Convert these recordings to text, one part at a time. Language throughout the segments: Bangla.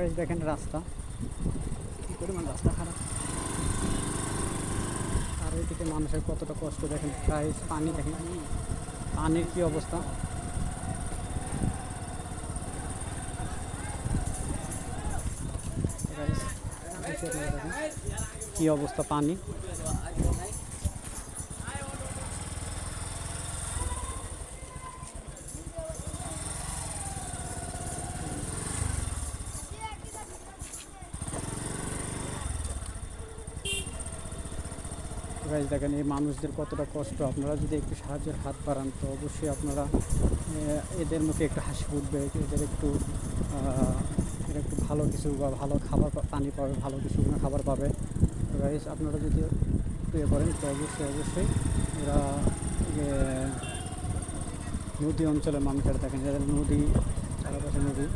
গাইস দেখেন রাস্তা। কী পরিমাণ রাস্তা খারাপ। আর ওইদিকে মানুষের কতটা কষ্ট দেখেন। গাইস, পানি দেখেন। পানির কি অবস্থা? কি অবস্থা পানি? গাইজ দেখেন, এই মানুষদের কতটা কষ্ট। আপনারা যদি একটু সাহায্যের হাত বাড়ান, তো অবশ্যই আপনারা এদের মুখে একটু হাসি ফুটবে, এদের একটু একটু ভালো কিছু বা ভালো খাবার পানি পাবে, ভালো কিছু খাবার পাবে। গাইজ আপনারা যদি একটু এ করেন, তো অবশ্যই অবশ্যই এরা নদী অঞ্চলের মানুষেরা দেখেন, যাদের নদী, চারপাশে নদী।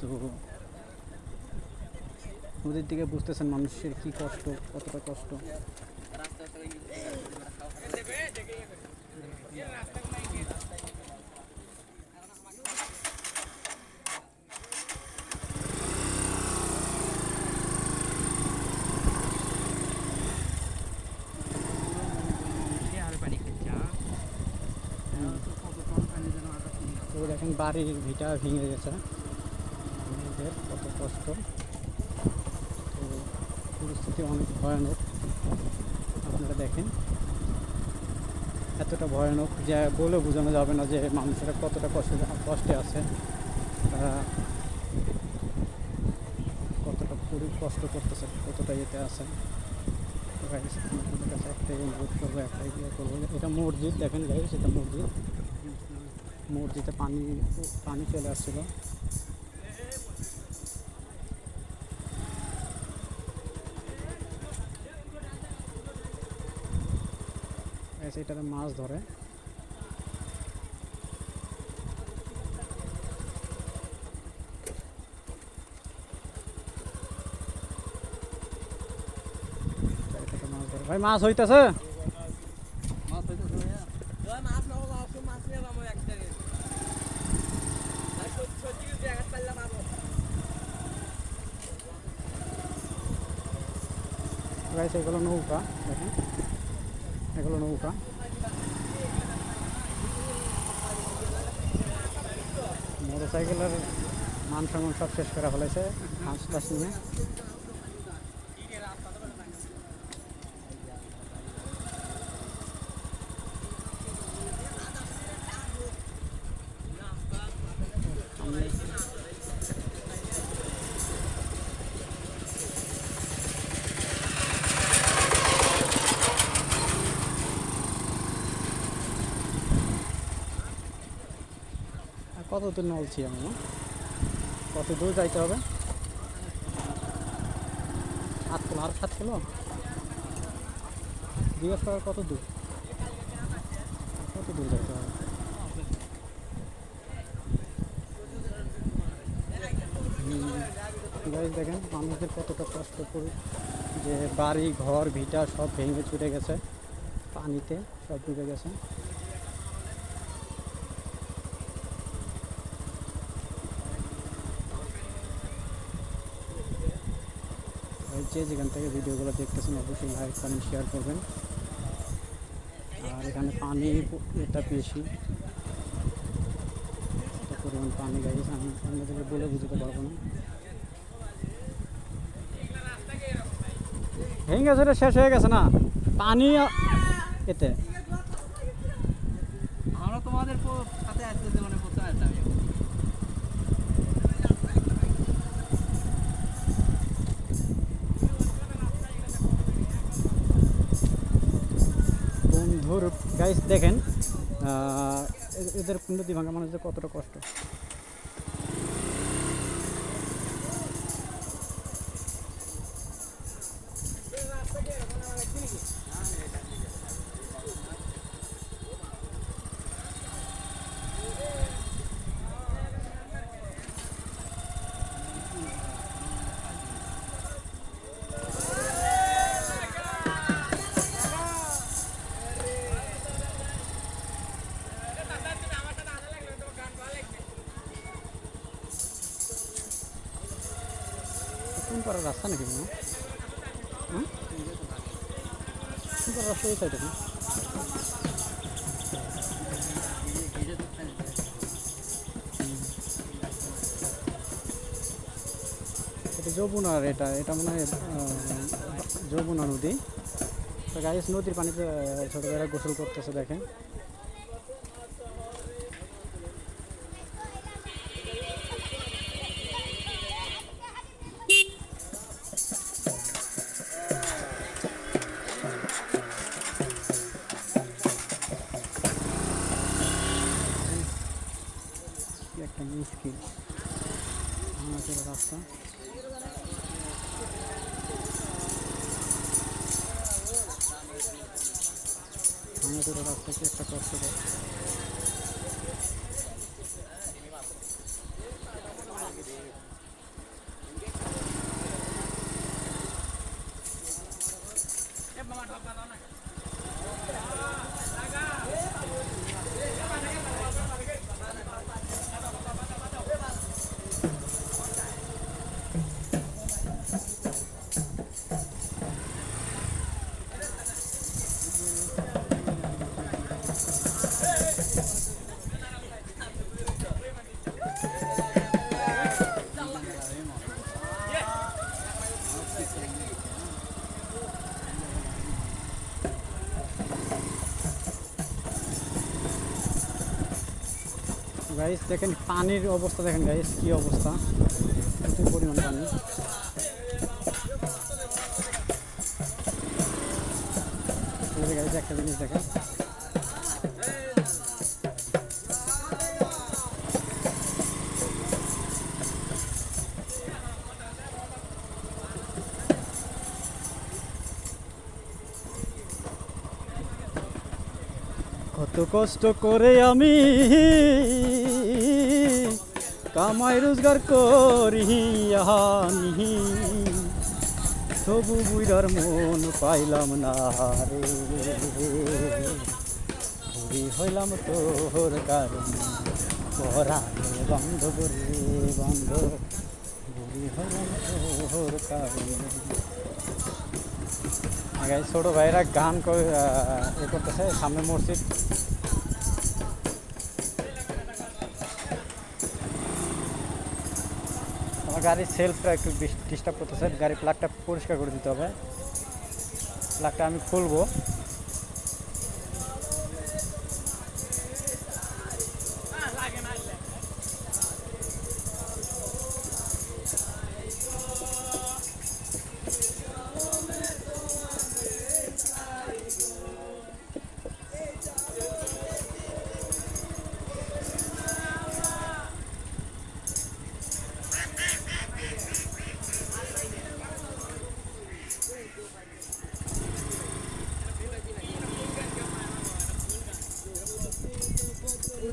তো নদীর দিকে বুঝতেছেন মানুষের কি কষ্ট কতটা কষ্ট? বাড়ির ভিটা ভেঙে গেছে। কত কষ্ট। পরিস্থিতি অনেক ভয়ানক। আপনারা দেখেন। এতটা ভয়ানক যে বলে বোঝানো যাবে না যে মানুষেরা কতটা কষ্ট, কষ্টে আছে। তারা কতটা পুরো, কষ্ট করতেছে, কতটা ইয়েতে আছে। করব ইয়ে করব এটা মসজিদ, দেখেন গাইস এটা মসজিদ। মসজিদে পানি পানি চলে আসছিল। Guys, এটাতে মাছ ধরে। ভাই মাছ হইতেছে? এগুলো নৌকা দেখেন। এগুলো নৌকা। মোটরসাইকেলের মান সম্মান সব শেষ করা ফেলেছে হাঁস টাস নিয়ে আর কত দূর নলছি আমি? কত দূর যাইতে হবে? আট কিলো, আর সাত কিলো? জিজ্ঞেস করার কত দূর? কত দূর যাইতে হবে? দেখেন মানুষদের কতটা কষ্ট করে যে বাড়ি, ঘর, ভিটা সব ভেঙে ছুটে গেছে, পানিতে সব ডুবে গেছে। যে যেখান থেকে ভিডিওগুলো দেখতেছেন, অবশ্যই লাইক কমেন্ট শেয়ার করবেন। আর এখানে পানি এটা বেশি পরিমাণ পানি গাইছে আমি আপনাদেরকে বলে বুঝতে পারব না। ভেঙে শেষ হয়ে গেছে না? পানি এতে। গাইস দেখেন এদের কুণ্ডতি ভাঙা মানুষদের কতটা কষ্ট। করার রাস্তা নাকি কোনো হুম? করার রাস্তা এই সাইডে এটা যমুনার এটা এটা মনে হয় যমুনা নদী। তো নদীর পানিতে ছোটবেলা গোসল করতেছে, দেখেন। আমাদের রাস্তা কি একটা কষ্ট গাইস দেখেন পানির অবস্থা দেখেন গাইস কি অবস্থা? প্রচুর পরিমাণ পানি। একটা জিনিস দেখেন কত কষ্ট করে আমি কামাই রোজগার করি আনি তবু বুইরার মন পাইলাম না রে। বুড়ি হইলাম তোর কারণ, পরাণে বান্ধব রে বান্ধব বুড়ি হইলাম তোর কারণ। গাই ছোট ভাইরা গান করে এ করতেছে, সামনে মসজিদ। আমার গাড়ির সেলফটা একটু ডিস্টার্ব করতেছে গাড়ির প্লাগটা পরিষ্কার করে দিতে হবে। প্লাগটা আমি খুলবো।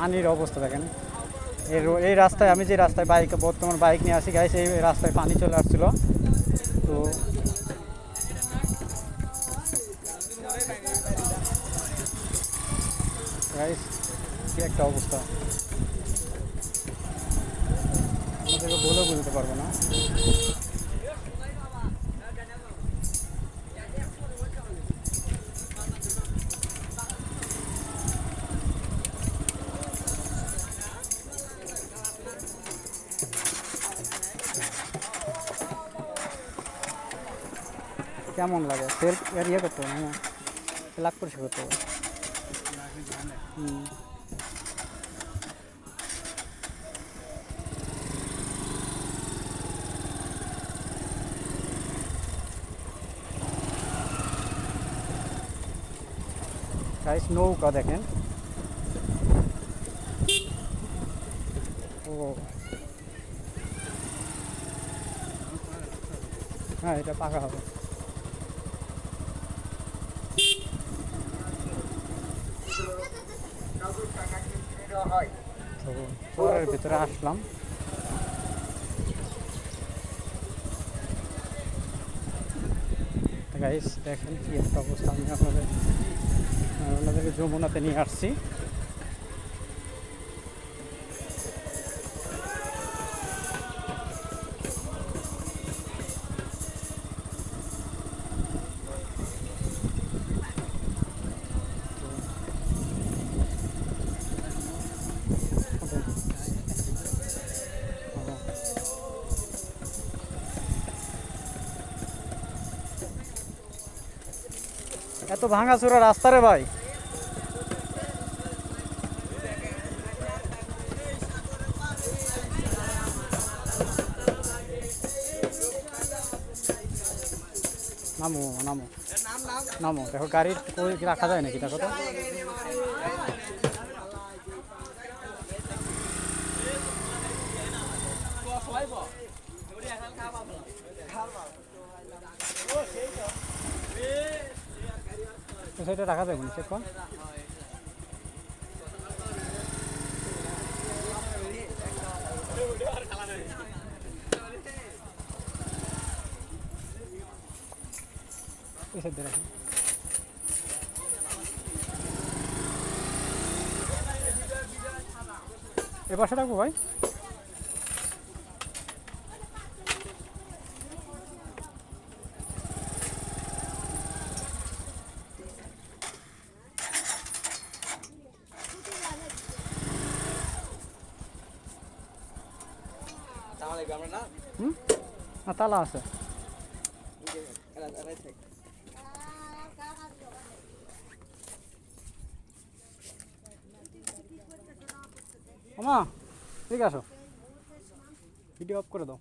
পানির অবস্থা দেখেন। এই রো- এই রাস্তায় আমি যে রাস্তায় বাইক, বর্তমান বাইক নিয়ে আসি গাইস এই রাস্তায় পানি চলে আসছিল। তো গাইস একটা অবস্থা। আমাদেরকে বলে বুঝতে পারব না। কেমন লাগে? সেল এর ইয়ে করতে হবে না লাখ পরিষ্কার করতে হবে। গাইস নৌকা দেখেন। ও। হ্যাঁ এটা পাকা হবে। তো ভিতরে আসলাম। গাইস দেখেন কি একটা অবস্থা আমি আপনাদের আপনাদেরকে যমুনাতে নিয়ে আসছি। এত ভাঙাচোরা রাস্তা রে ভাই। নামো নামো। নামো, দেখো গাড়ি কই রাখা যায় নাকি, দেখো তো। তো সেটা রাখা যাবে না চেক পাশে রাখব ভাই? না? তালা আছে। মা ঠিক আছো ভিডিও অফ করে দাও।